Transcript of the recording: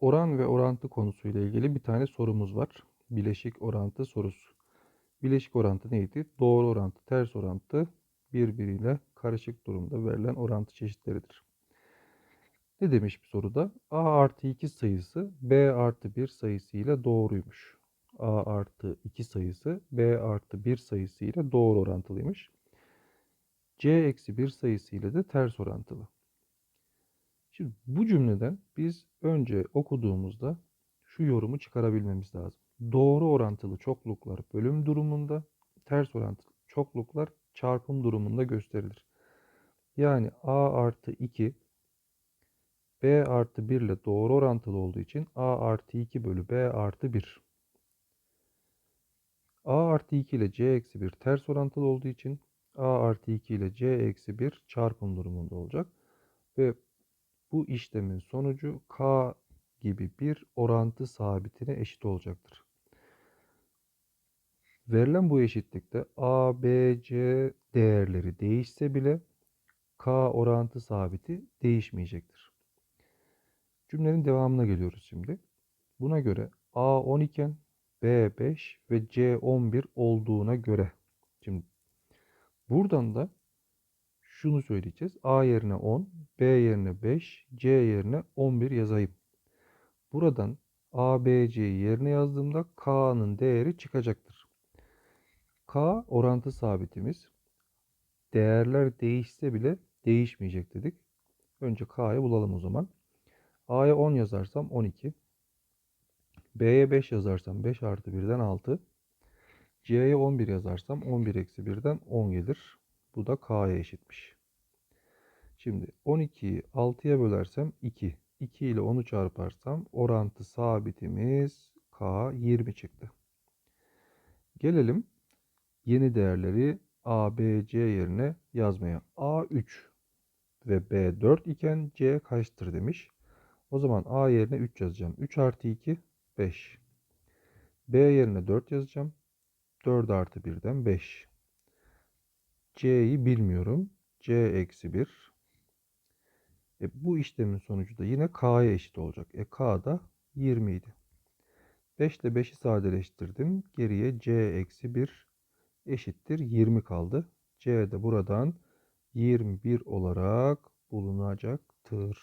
Oran ve orantı konusuyla ilgili bir tane sorumuz var. Bileşik orantı sorusu. Bileşik orantı neydi? Doğru orantı, ters orantı birbiriyle karışık durumda verilen orantı çeşitleridir. Ne demiş bir soruda? A artı 2 sayısı B artı 1 sayısı ile doğruymuş. A artı 2 sayısı B artı 1 sayısı ile doğru orantılıymış. C eksi 1 sayısı ile de ters orantılı. Şimdi bu cümleden biz önce okuduğumuzda şu yorumu çıkarabilmemiz lazım. Doğru orantılı çokluklar bölüm durumunda, ters orantılı çokluklar çarpım durumunda gösterilir. Yani a artı 2 b artı 1 ile doğru orantılı olduğu için a artı 2 bölü b artı 1. a artı 2 ile c eksi 1 ters orantılı olduğu için a artı 2 ile c eksi 1 çarpım durumunda olacak. Ve bu işlemin sonucu k gibi bir orantı sabitine eşit olacaktır. Verilen bu eşitlikte a, b, c değerleri değişse bile k orantı sabiti değişmeyecektir. Cümlenin devamına geliyoruz şimdi. Buna göre a 10 iken b 5 ve c 11 olduğuna göre. Şimdi buradan da şunu söyleyeceğiz. A yerine 10, B yerine 5, C yerine 11 yazayım. Buradan A, B, C'yi yerine yazdığımda K'nın değeri çıkacaktır. K orantı sabitimiz. Değerler değişse bile değişmeyecek dedik. Önce K'yı bulalım o zaman. A'ya 10 yazarsam 12. B'ye 5 yazarsam 5 artı 1'den 6. C'ye 11 yazarsam 11 eksi 1'den 10 gelir. Bu da K'ya eşitmiş. Şimdi 12'yi 6'ya bölersem 2. 2 ile 10'u çarparsam orantı sabitimiz K 20 çıktı. Gelelim yeni değerleri A, B, C yerine yazmaya. A 3 ve B 4 iken C kaçtır demiş. O zaman A yerine 3 yazacağım. 3 artı 2 5. B yerine 4 yazacağım. 4 artı 1'den 5. C'yi bilmiyorum. C eksi 1. E, bu işlemin sonucu da yine K'ya eşit olacak. E K da 20 idi. 5 ile 5'i sadeleştirdim. Geriye C eksi 1 eşittir 20 kaldı. C de buradan 21 olarak bulunacaktır.